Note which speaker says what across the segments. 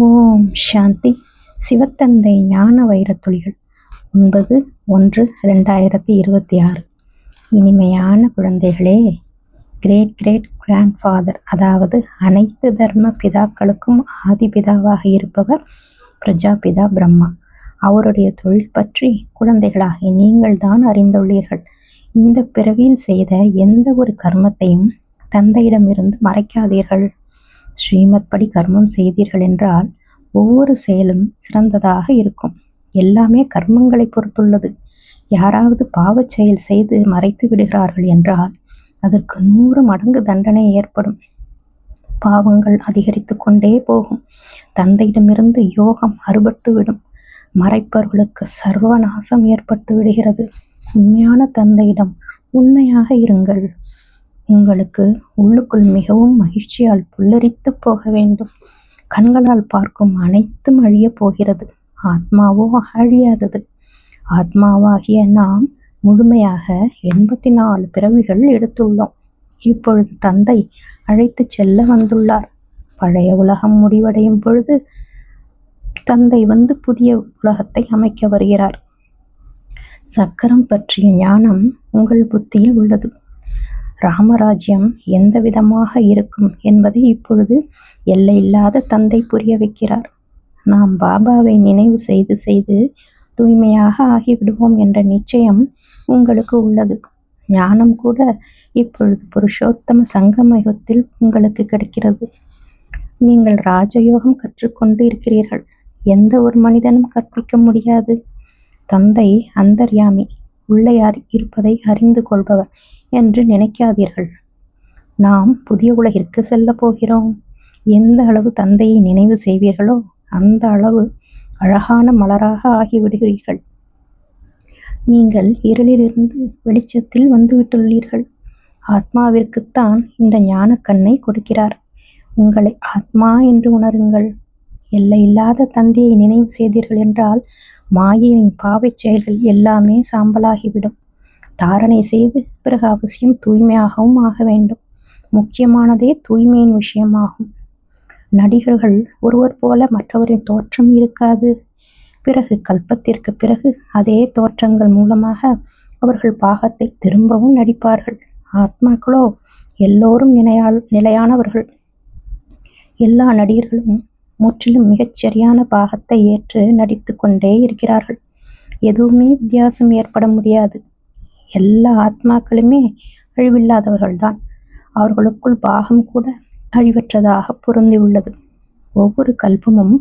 Speaker 1: ஓம் சாந்தி. சிவத்தந்தை ஞான வைரத்துளிகள். ஒன்பது ஒன்று ரெண்டாயிரத்தி இருபத்தி ஆறு. இனிமையான குழந்தைகளே கிரேட் கிரேட் கிராண்ட்ஃபாதர் அதாவது அனைத்து தர்ம பிதாக்களுக்கும் ஆதிபிதாவாக இருப்பவர் பிரஜாபிதா பிரம்மா. அவருடைய தொழில் பற்றி குழந்தைகளாகி நீங்கள் தான் அறிந்துள்ளீர்கள். இந்த பிறவியில் செய்த எந்த ஒரு கர்மத்தையும் தந்தையிடமிருந்து மறைக்காதீர்கள். ஸ்ரீமத் படி கர்மம் செய்தீர்கள் என்றால் ஒவ்வொரு செயலும் சிறந்ததாக இருக்கும். எல்லாமே கர்மங்களை பொறுத்துள்ளது. யாராவது பாவச் செயல் செய்து மறைத்து விடுகிறார்கள் என்றால் அதற்கு நூறு மடங்கு தண்டனை ஏற்படும். பாவங்கள் அதிகரித்து கொண்டே போகும். தந்தையிடமிருந்து யோகம் அறுபட்டு விடும். மறைப்பவர்களுக்கு சர்வநாசம் ஏற்பட்டு விடுகிறது. உண்மையான தந்தையிடம் உண்மையாக இருங்கள். உங்களுக்கு உள்ளுக்குள் மிகவும் மகிழ்ச்சியால் புல்லரித்து போக வேண்டும். கண்களால் பார்க்கும் அனைத்தும் அழியப் போகிறது. ஆத்மாவோ அழியாதது. ஆத்மாவாகிய நாம் முழுமையாக எண்பத்தி நாலு பிறவிகள் எடுத்துள்ளோம். இப்பொழுது தந்தை அழைத்துச் செல்ல வந்துள்ளார். பழைய உலகம் முடிவடையும் பொழுது தந்தை வந்து புதிய உலகத்தை அமைக்க வருகிறார். சக்கரம் பற்றிய ஞானம் உங்கள் புத்தியில் உள்ளது. ராமராஜ்யம் எந்த விதமாக இருக்கும் என்பதை இப்பொழுது எல்லையில்லாத தந்தை புரிய வைக்கிறார். நாம் பாபாவை நினைவு செய்து செய்து தூய்மையாக ஆகிவிடுவோம் என்ற நிச்சயம் உங்களுக்கு உள்ளது. ஞானம் கூட இப்பொழுது புருஷோத்தம சங்கமயுகத்தில் உங்களுக்கு கிடைக்கிறது. நீங்கள் ராஜயோகம் கற்றுக்கொண்டு இருக்கிறீர்கள். எந்த ஒரு மனிதனும் கற்பிக்க முடியாது. தந்தை அந்தர்யாமி உள்ளே இருப்பதை அறிந்து கொள்பவர். என்று நினைக்காதீர்கள். நாம் புதிய உலகிற்கு செல்லப் போகிறோம். எந்த அளவு தந்தையை நினைவு செய்வீர்களோ அந்த அளவு அழகான மலராக ஆகிவிடுகிறீர்கள். நீங்கள் இருளிலிருந்து வெளிச்சத்தில் வந்துவிட்டுள்ளீர்கள். ஆத்மாவிற்குத்தான் இந்த ஞான கண்ணை கொடுக்கிறார். உங்களை ஆத்மா என்று உணருங்கள். எல்லையில்லாத தந்தையை நினைவு செய்தீர்கள் என்றால் மாயையின் பாவைச் செயல்கள் எல்லாமே சாம்பலாகிவிடும். தாரணை செய்து பிறகு அவசியம் தூய்மையாகவும் ஆக வேண்டும். முக்கியமானதே தூய்மையின் விஷயமாகும். நடிகர்கள் ஒருவர் போல மற்றவரின் தோற்றம் இருக்காது. பிறகு கல்பத்திற்கு பிறகு அதே தோற்றங்கள் மூலமாக அவர்கள் பாகத்தை திரும்பவும் நடிப்பார்கள். ஆத்மாக்களோ எல்லோரும் நிலையால் நிலையானவர்கள். எல்லா நடிகர்களும் முற்றிலும் மிகச்சரியான பாகத்தை ஏற்று நடித்து கொண்டே இருக்கிறார்கள். எதுவுமே வித்தியாசம் ஏற்பட முடியாது. எல்லா ஆத்மாக்களுமே அழிவில்லாதவர்கள்தான். அவர்களுக்குள் பாகம் கூட அழிவற்றதாக பொருந்தி உள்ளது. ஒவ்வொரு கல்பமும்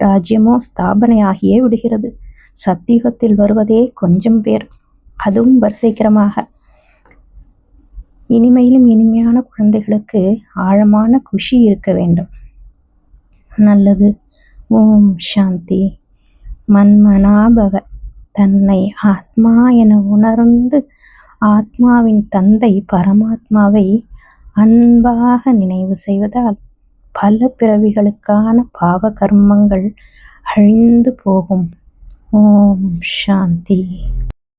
Speaker 1: ராஜ்யமோ ஸ்தாபனையாகியே விடுகிறது. சத்தியுகத்தில் வருவதே கொஞ்சம் பேர். அதுவும் வரிசைக்கிரமாக. இனிமையிலும் இனிமையான குழந்தைகளுக்கு ஆழமான குஷி இருக்க வேண்டும். நல்லது. ஓம் சாந்தி. மன்மனாபவ. தன்னை ஆத்மா என உணர்ந்து ஆத்மாவின் தந்தை பரமாத்மாவை அன்பாக நினைவு செய்வதால் பல பிறவிகளுக்கான பாவ கர்மங்கள் அழிந்து போகும். ஓம் சாந்தி.